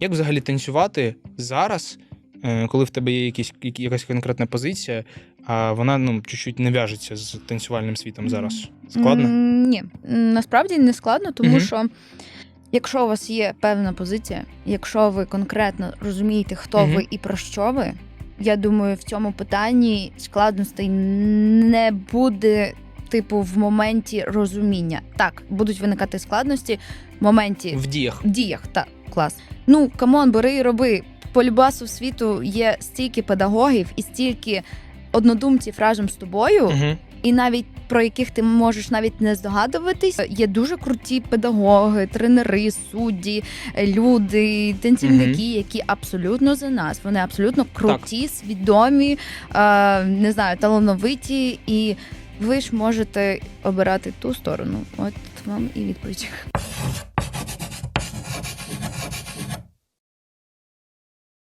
Як взагалі танцювати зараз, е, коли в тебе є якісь, якась конкретна позиція, а вона ну, чуть-чуть не в'яжеться з танцювальним світом зараз? Складно? Ні, насправді не складно, тому що якщо у вас є певна позиція, якщо ви конкретно розумієте, хто Мгм. ви і про що ви, я думаю, в цьому питанні складностей не буде. Типу, в моменті розуміння. Так, будуть виникати складності в моменті В діях. в діях, так, клас. Ну, камон, бери і роби. По любасу світу є стільки педагогів і стільки однодумців разом з тобою, Угу. і навіть про яких ти можеш навіть не здогадуватись. Є дуже круті педагоги, тренери, судді, люди, танцівники, які абсолютно за нас. Вони абсолютно круті, свідомі, е, не знаю, талановиті, і ви ж можете обирати ту сторону. От вам і відповідь.